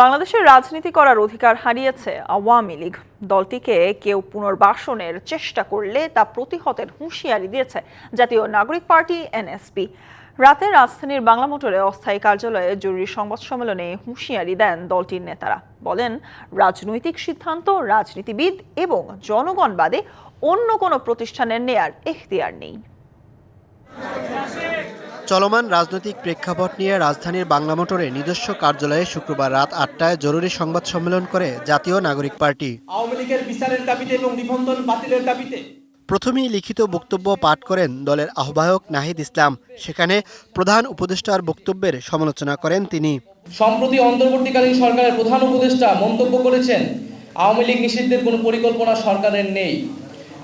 বাংলাদেশের রাজনীতি করার অধিকার হারিয়েছে আওয়ামী লীগ। দলটিকে কেউ পুনর্বাসনের চেষ্টা করলে তা প্রতিহতের হুঁশিয়ারি দিয়েছে জাতীয় নাগরিক পার্টি, এনএসপি। রাতে রাজধানীর বাংলা মোটরে অস্থায়ী কার্যালয়ে জরুরি সংবাদ সম্মেলনে হুঁশিয়ারি দেন দলটির নেতারা। বলেন, রাজনৈতিক সিদ্ধান্ত, রাজনীতিবিদ এবং জনগণ বাদে অন্য কোনো প্রতিষ্ঠানের নেয়ার এখতিয়ার নেই। চলমান রাজনৈতিক প্রেক্ষাপট নিয়ে রাজধানীর বাংলা মোটরে নিজস্ব কার্যালয়ে শুক্রবার রাত আটটায় জরুরি সংবাদ সম্মেলন করে জাতীয় নাগরিক পার্টি। আওয়ামী লীগের বিচারের দাবিতে এবং নিবন্ধন বাতিলের দাবিতে। প্রথমেই লিখিত বক্তব্য পাঠ করেন দলের আহ্বায়ক নাহিদ ইসলাম। সেখানে প্রধান উপদেষ্টার বক্তব্যের সমালোচনা করেন তিনি। সম্প্রতি অন্তর্বর্তীকালীন সরকারের প্রধান উপদেষ্টা মন্তব্য করেছেন আওয়ামী লীগ নিষিদ্ধের কোনো পরিকল্পনা সরকারের নেই।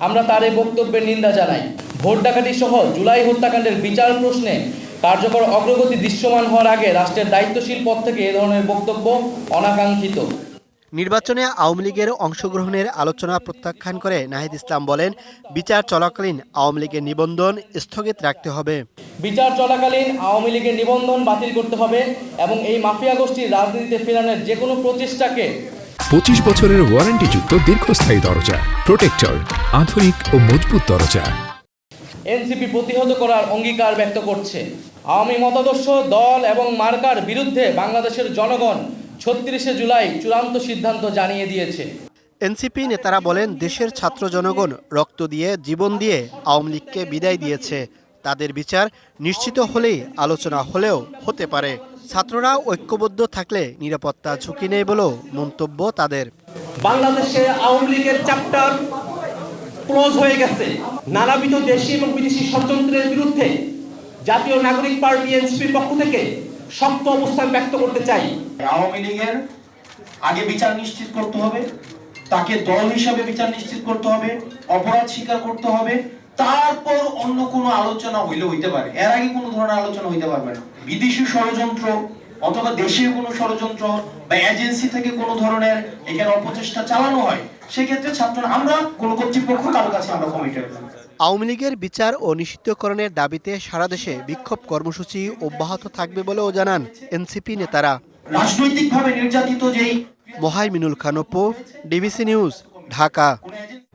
আমরা তার এই বক্তব্যের নিন্দা জানাই। ভোট ডাকাতি সহ জুলাই হত্যাকাণ্ডের বিচার প্রশ্নে কার্যকর অগ্রগতি দৃশ্যমান হওয়ার আগে রাষ্ট্রের দায়িত্বশীল পদ থেকে এ ধরনের বক্তব্য অনাকাঙ্ক্ষিত। নির্বাচনে আওয়ামী লীগের অংশগ্রহণের আলোচনা প্রত্যাখ্যান করে নাহিদ ইসলাম বলেন বিচার চলাকালীন আওয়ামী লীগের নিবন্ধন স্থগিত রাখতে হবে। বিচার চলাকালীন আওয়ামী লীগের নিবন্ধন বাতিল করতে হবে এবং এই মাফিয়া গোষ্ঠীর রাজনীতিতে ফেরানোর যে কোনো প্রচেষ্টাকে পঁচিশ বছরের ওয়ারেন্টিযুক্ত দীর্ঘস্থায়ী দরজা প্রোটেক্টর আধুনিক ও মজবুত দরজা। এনসিপি প্রতিহত করার অঙ্গীকার ব্যক্ত করছে। আওয়ামী মতাদর্শ দল এবং মার্কার বিরুদ্ধে বাংলাদেশের জনগণ ছত্রিশে জুলাই চূড়ান্ত সিদ্ধান্ত জানিয়ে দিয়েছে। এনসিপি নেতারা বলেন দেশের ছাত্র জনগণ রক্ত দিয়ে জীবন দিয়ে আওয়ামী লীগকে বিদায় দিয়েছে। তাদের বিচার নিশ্চিত হলেই আলোচনা হলেও হতে পারে। ছাত্ররা ঐক্যবদ্ধ থাকলে নিরাপত্তা ঝুঁকি নেই বলেও মন্তব্য তাদের। বাংলাদেশে আওয়ামী লীগের চ্যাপ্টার ক্লোজ হয়ে গেছে। নানাবিধ দেশি এবং বিদেশি ষড়যন্ত্রের বিরুদ্ধে জাতীয় নাগরিক পার্টি এনসিপির পক্ষ থেকে শক্ত অবস্থান ব্যক্ত করতে চাই। আওয়ামী লীগের আগে বিচার নিশ্চিত করতে হবে, তাকে দল হিসাবে বিচার নিশ্চিত করতে হবে, অপরাধ স্বীকার করতে হবে, তারপর অন্য কোনো আলোচনা হইলে হইতে পারে। এর আগে কোনো ধরনের আলোচনা হইতে পারবে না। বিদেশি ষড়যন্ত্র অথবা দেশীয় কোনো ষড়যন্ত্র বা এজেন্সি থেকে কোনো ধরনের এখানে অপচেষ্টা চালানো হয় সেক্ষেত্রে ছাত্র আমরা কোনো কর্তৃপক্ষ কারও কাছে আমরা কমিটেড আওয়ামী লীগের বিচার ও নিষিদ্ধকরণের দাবিতে সারা দেশে বিক্ষোভ কর্মসূচি অব্যাহত থাকবে বলেও জানান এনসিপি নেতারা। রাজনৈতিকভাবে নির্যাতিত যেই মহাইমিনুল খান অপু ডিবিসি নিউজ ঢাকা।